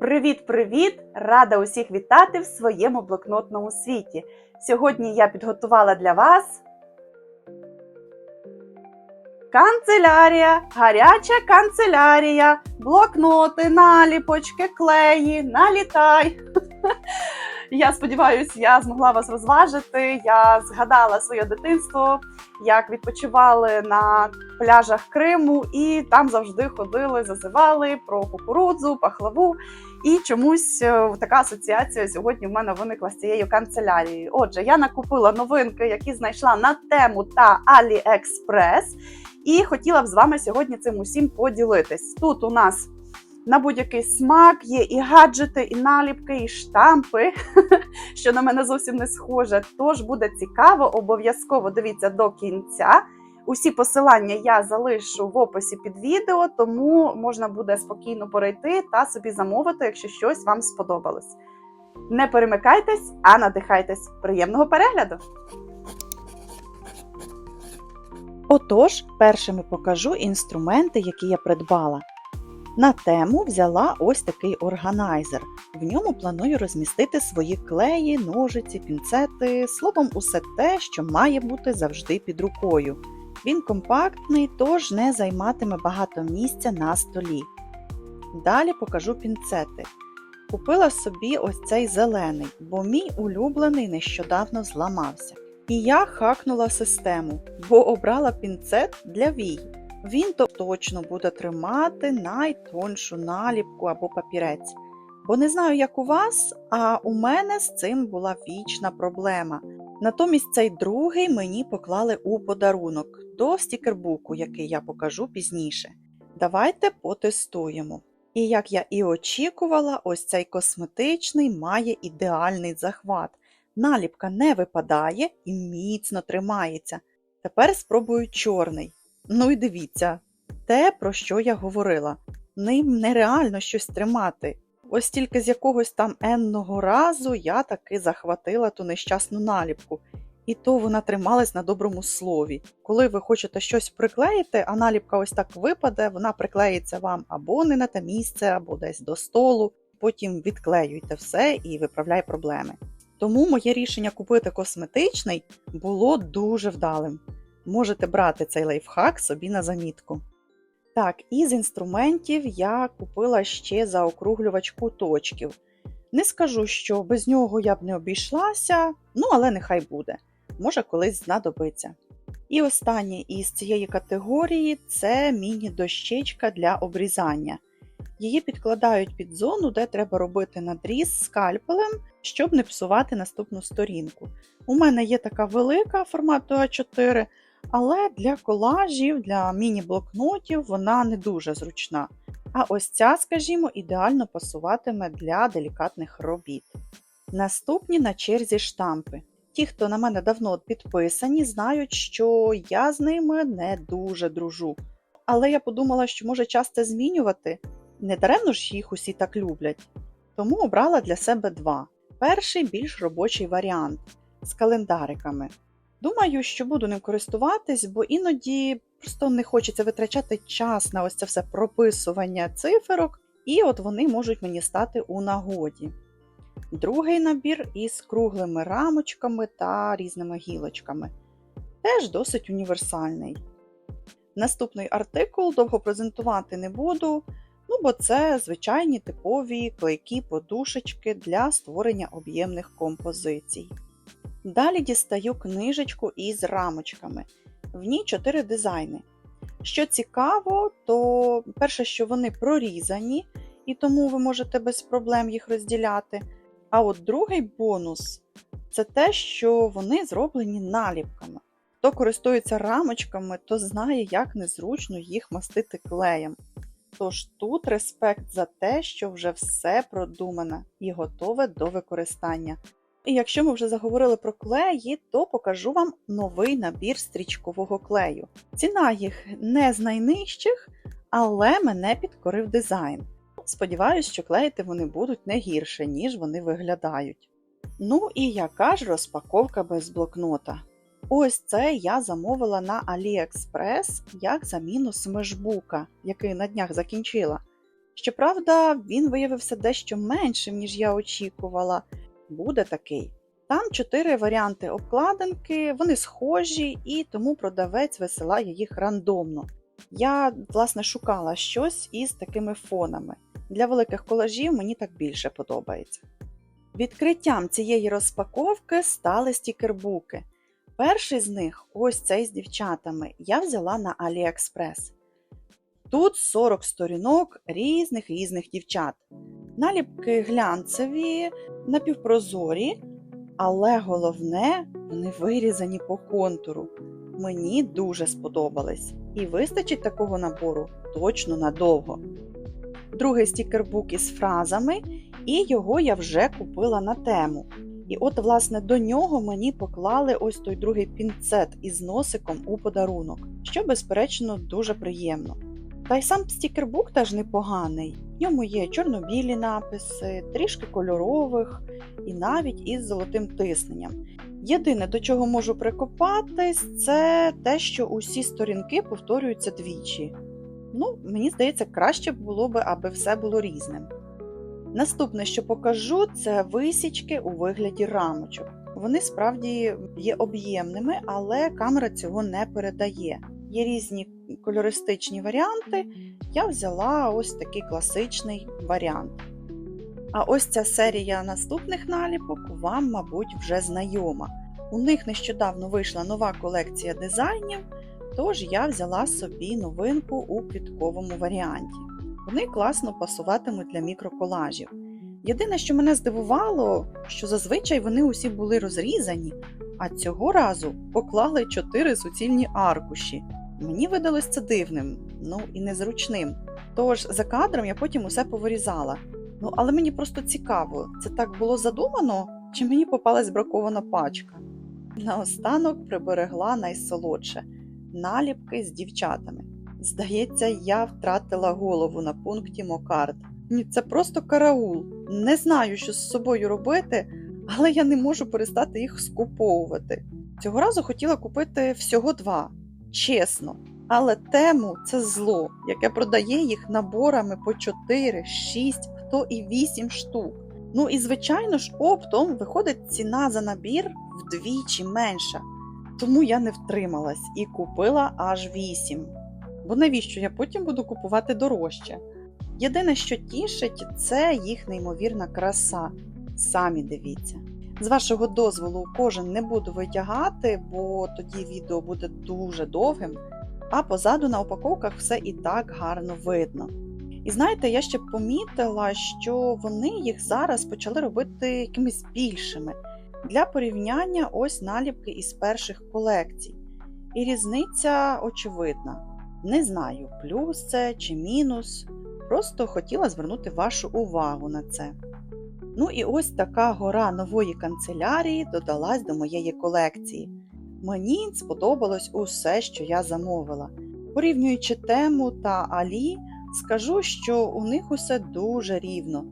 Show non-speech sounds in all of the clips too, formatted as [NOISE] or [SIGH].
Привіт-привіт! Рада усіх вітати в своєму блокнотному світі. Сьогодні я підготувала для вас канцелярія, гаряча канцелярія, блокноти, наліпочки, клеї, налітай. [LAUGHS] Я сподіваюся, я змогла вас розважити. Я згадала своє дитинство, як відпочивали на пляжах Криму, і там завжди ходили, зазивали про кукурудзу, пахлаву. І чомусь е, така асоціація сьогодні в мене виникла з цією канцелярією. Отже, я накупила новинки, які знайшла на тему та AliExpress, і хотіла б з вами сьогодні цим усім поділитись. Тут у нас на будь-який смак є і гаджети, і наліпки, і штампи, [LAUGHS] що на мене зовсім не схоже. Тож буде цікаво, обов'язково дивіться до кінця. Усі посилання я залишу в описі під відео, тому можна буде спокійно перейти та собі замовити, якщо щось вам сподобалось. Не перемикайтесь, а надихайтесь. Приємного перегляду! Отож, першими покажу інструменти, які я придбала. На тему взяла ось такий органайзер. В ньому планую розмістити свої клеї, ножиці, пінцети, словом, усе те, що має бути завжди під рукою. Він компактний, тож не займатиме багато місця на столі. Далі покажу пінцети. Купила собі ось цей зелений, бо мій улюблений нещодавно зламався. І я хакнула систему, бо обрала пінцет для вій. Він то точно буде тримати найтоншу наліпку або папірець. Бо не знаю, як у вас, а у мене з цим була вічна проблема. Натомість цей другий мені поклали у подарунок до стікербуку, який я покажу пізніше. Давайте потестуємо. І як я і очікувала, ось цей косметичний має ідеальний захват. Наліпка не випадає і міцно тримається. Тепер спробую чорний. Ну і дивіться, те, про що я говорила. Ним нереально щось тримати. Ось тільки з якогось там енного разу я таки захватила ту нещасну наліпку. І то вона трималась на доброму слові. Коли ви хочете щось приклеїти, а наліпка ось так випаде, вона приклеїться вам або не на те місце, або десь до столу. Потім відклеюйте все і виправляй проблеми. Тому моє рішення купити косметичний було дуже вдалим. Можете брати цей лайфхак собі на замітку. Так, із інструментів я купила ще заокруглювач куточків. Не скажу, що без нього я б не обійшлася, ну але нехай буде, може колись знадобиться. І останнє із цієї категорії це міні-дощечка для обрізання. Її підкладають під зону, де треба робити надріз скальпелем, щоб не псувати наступну сторінку. У мене є така велика формату А4, але для колажів, для міні-блокнотів вона не дуже зручна. А ось ця, скажімо, ідеально пасуватиме для делікатних робіт. Наступні на черзі штампи. Ті, хто на мене давно підписані, знають, що я з ними не дуже дружу. Але я подумала, що може час це змінювати. Не даремно ж їх усі так люблять. Тому обрала для себе два. Перший більш робочий варіант з календариками. Думаю, що буду ним користуватись, бо іноді просто не хочеться витрачати час на ось це все прописування циферок, і от вони можуть мені стати у нагоді. Другий набір із круглими рамочками та різними гілочками. Теж досить універсальний. Наступний артикул довго презентувати не буду, ну бо це звичайні типові клейкі подушечки для створення об'ємних композицій. Далі дістаю книжечку із рамочками. В ній 4 дизайни. Що цікаво, то перше, що вони прорізані, і тому ви можете без проблем їх розділяти. А от другий бонус це те, що вони зроблені наліпками. Хто користується рамочками, то знає, як незручно їх мастити клеєм. Тож тут респект за те, що вже все продумане і готове до використання. І якщо ми вже заговорили про клеї, то покажу вам новий набір стрічкового клею. Ціна їх не з найнижчих, але мене підкорив дизайн. Сподіваюсь, що клеїти вони будуть не гірше, ніж вони виглядають. Ну і яка ж розпаковка без блокнота? Ось це я замовила на AliExpress як заміну смешбука, який на днях закінчила. Щоправда, він виявився дещо меншим, ніж я очікувала. Буде такий. Там чотири варіанти обкладинки, вони схожі, і тому продавець висилає їх рандомно. Я, власне, шукала щось із такими фонами. Для великих колажів мені так більше подобається. Відкриттям цієї розпаковки стали стікербуки. Перший з них, ось цей з дівчатами, я взяла на AliExpress. Тут 40 сторінок різних різних дівчат. Наліпки глянцеві, напівпрозорі, але головне, вони вирізані по контуру. Мені дуже сподобались. І вистачить такого набору точно надовго. Другий стікербук із фразами, і його я вже купила на тему. І от, власне, до нього мені поклали ось той другий пінцет із носиком у подарунок, що, безперечно, дуже приємно. Та й сам стікербук теж непоганий. В ньому є чорно-білі написи, трішки кольорових і навіть із золотим тисненням. Єдине, до чого можу прикопатись, це те, що усі сторінки повторюються двічі. Ну, мені здається, краще було би, аби все було різним. Наступне, що покажу, це висічки у вигляді рамочок. Вони справді є об'ємними, але камера цього не передає. Є різні кольористичні варіанти. Я взяла ось такий класичний варіант. А ось ця серія наступних наліпок вам, мабуть, вже знайома. У них нещодавно вийшла нова колекція дизайнів, тож я взяла собі новинку у квітковому варіанті. Вони класно пасуватимуть для мікроколажів. Єдине, що мене здивувало, що зазвичай вони усі були розрізані, а цього разу поклали чотири суцільні аркуші. Мені видалось це дивним, ну і незручним. Тож за кадром я потім усе повирізала. Ну, але мені просто цікаво, це так було задумано, чи мені попалась бракована пачка. Наостанок приберегла найсолодше наліпки з дівчатами. Здається, я втратила голову на пункті Мокарт. Ні, це просто караул. Не знаю, що з собою робити, але я не можу перестати їх скуповувати. Цього разу хотіла купити всього два, чесно. Але тему це зло, яке продає їх наборами по 4, 6, хто і 8 штук. Ну і звичайно ж, оптом виходить ціна за набір вдвічі менша. Тому я не втрималась і купила аж 8. Бо навіщо я потім буду купувати дорожче? Єдине, що тішить, це їх неймовірна краса. Самі дивіться. З вашого дозволу кожен не буду витягати, бо тоді відео буде дуже довгим, а позаду на упаковках все і так гарно видно. І знаєте, я ще помітила, що вони їх зараз почали робити якимись більшими. Для порівняння ось наліпки із перших колекцій. І різниця очевидна. Не знаю, плюс це чи мінус. Просто хотіла звернути вашу увагу на це. Ну і ось така гора нової канцелярії додалась до моєї колекції. Мені сподобалось усе, що я замовила. Порівнюючи тему та Алі, скажу, що у них усе дуже рівно.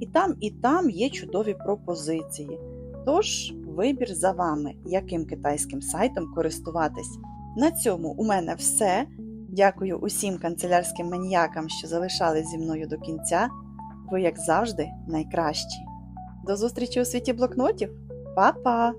І там, і там є чудові пропозиції. Тож, вибір за вами, яким китайським сайтом користуватись. На цьому у мене все. Дякую усім канцелярським маніякам, що залишались зі мною до кінця. Ви, як завжди, найкращі. До зустрічі у світі блокнотів. Па-па!